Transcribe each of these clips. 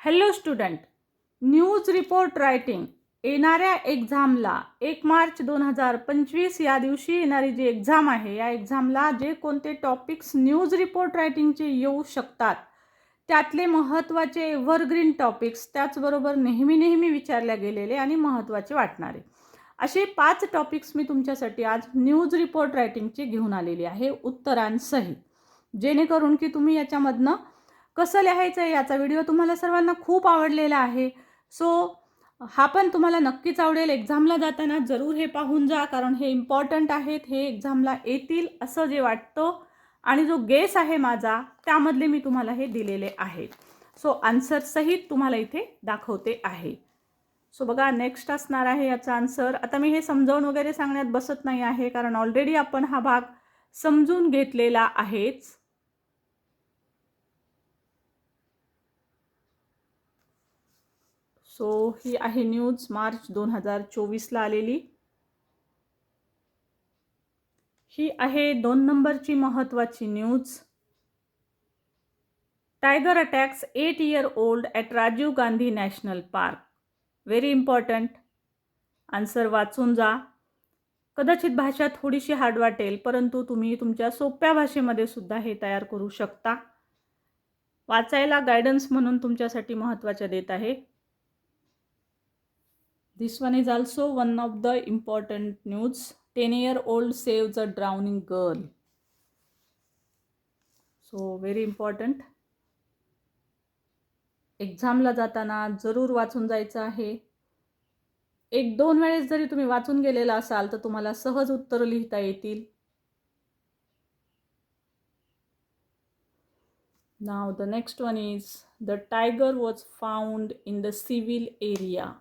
Hello student news report writing. येणाऱ्या एक्झामला एक मार्च दोन हजार पंचवीस या दिवशी येणारी जी एक्झाम आहे या एक्झामला जे कोणते टॉपिक्स न्यूज रिपोर्ट रायटिंगचे येऊ शकतात त्यातले महत्त्वाचे एव्हरग्रीन टॉपिक्स त्याचबरोबर नेहमी नेहमी विचारल्या गेलेले आणि महत्त्वाचे वाटणारे. असे पाच टॉपिक्स मी तुमच्यासाठी आज न्यूज रिपोर्ट रायटिंगचे घेऊन आलेली आहे. उत्तरांसहित जेणेकरून की तुम्ही याच्यामधनं कसं लिहायचं आहे याचा व्हिडिओ तुम्हाला सर्वांना खूप आवडलेला आहे. सो हा पण तुम्हाला नक्कीच आवडेल. एक्झामला जाताना जरूर हे पाहून जा कारण हे इम्पॉर्टंट आहेत. हे एक्झामला येतील असं जे वाटतं. आणि जो गेस आहे माझा त्यामधले मी तुम्हाला हे दिलेले आहेत सो आन्सरसहित तुम्हाला इथे दाखवते आहे. सो बघा नेक्स्ट असणार आहे याचा आन्सर आता मी हे समजावून वगैरे सांगण्यात बसत नाही आहे कारण ऑलरेडी आपण हा भाग समजून घेतलेला आहेच. सो ही आहे न्यूज मार्च दोन हजार चोवीसला आलेली. ही आहे दोन नंबरची महत्त्वाची news. Tiger attacks eight year old at Rajiv Gandhi national park. Very important answer वाचून जा. कदाचित भाषा थोडीशी हार्ड वाटेल परंतु तुम्ही तुमच्या सोप्या भाषेमध्ये सुद्धा हे तयार करू शकता. वाचायला गायडन्स म्हणून तुमच्यासाठी महत्त्वाच्या देत आहे. This one is also one of the important news ten year old saves a drowning girl so very important एक्झामला जाताना जरूर वाचून जायचं आहे. एक दोन वेळेस जरी तुम्ही वाचून गेलेला असाल तर तुम्हाला सहज उत्तरं लिहिता येतील. नाव the next one is the tiger was found in the civil area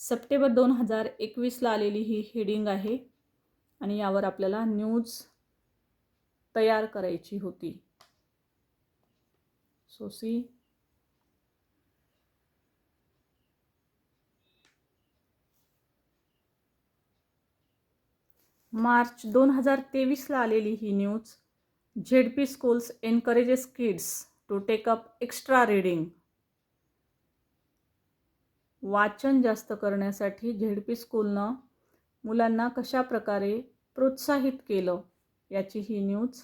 September दोन हजार एकवीसला आलेली ही हेडिंग आहे आणि यावर आपल्याला न्यूज तयार करायची होती. सो सी मार्च दोन हजार तेवीसला आलेली ही news Z P schools encourages kids to take up extra reading वाचन जास्त करण्यासाठी झेड पी स्कूलनं मुलांना कशा प्रकारे प्रोत्साहित केलं याची ही news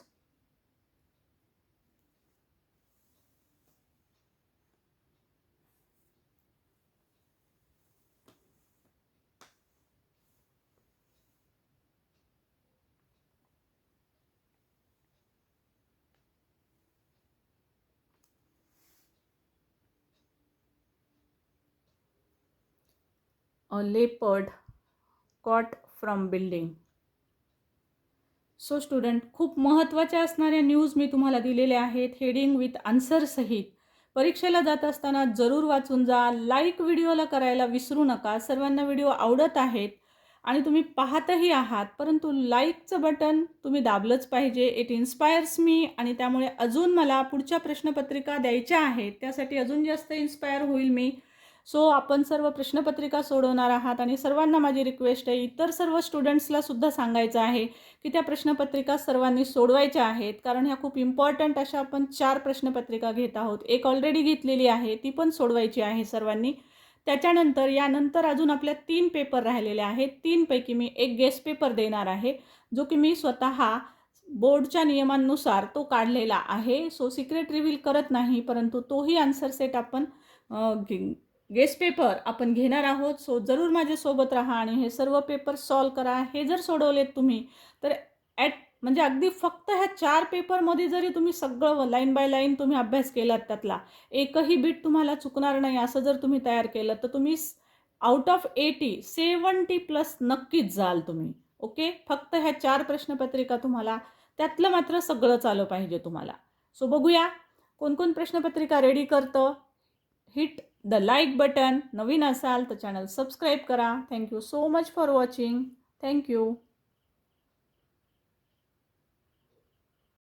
a leopard caught from building. So student खूप महत्त्वाच्या असणाऱ्या न्यूज मी तुम्हाला दिलेल्या आहेत. हेडिंग विथ आन्सरसहित परीक्षेला जात असताना जरूर वाचून जा. लाईक व्हिडिओला करायला विसरू नका. सर्वांना व्हिडिओ आवडत आहेत आणि तुम्ही पाहतही आहात परंतु लाईकचं बटन तुम्ही दाबलंच पाहिजे. इट इन्स्पायर्स मी आणि त्यामुळे अजून मला पुढच्या प्रश्नपत्रिका द्यायच्या आहेत. त्यासाठी अजून जास्त इन्स्पायर होईल मी. सो आपण सर्व प्रश्नपत्रिका सोडवणार आहात आणि सर्वांना माझी रिक्वेस्ट आहे इतर सर्व स्टुडंट्सला सुद्धा सांगायचं आहे की त्या प्रश्नपत्रिका सर्वांनी सोडवायच्या आहेत. कारण ह्या खूप इम्पॉर्टंट अशा आपण चार प्रश्नपत्रिका घेत आहोत. एक ऑलरेडी घेतलेली आहे ती पण सोडवायची आहे सर्वांनी. त्याच्यानंतर यानंतर अजून आपल्या तीन पेपर राहिलेले आहेत. तीनपैकी मी एक गेस्ट पेपर देणार आहे जो की मी स्वतः बोर्डच्या नियमांनुसार तो काढलेला आहे. सो सिक्रेट रिव्हील करत नाही परंतु तोही आन्सर सेट आपण गेस्ट पेपर आपण घेणार आहोत. सो जरूर माझ्यासोबत राहा आणि हे सर्व पेपर सॉल्व करा. हे जर सोडवलेत तुम्ही तर ॲट म्हणजे अगदी फक्त ह्या चार पेपरमध्ये जरी तुम्ही सगळं लाईन बाय लाईन तुम्ही अभ्यास केलात त्यातला एकही बीट तुम्हाला चुकणार नाही असं जर तुम्ही तयार केलं तर तुम्ही out of eighty seventy plus नक्कीच जाल तुम्ही. ओके फक्त ह्या चार प्रश्नपत्रिका तुम्हाला त्यातलं मात्र सगळं चालं पाहिजे तुम्हाला. सो बघूया कोण कोण प्रश्नपत्रिका रेडी करतं. हिट द लाईक बटन नवीन असाल तर चॅनल सबस्क्राईब करा. Thank you so much for watching thank you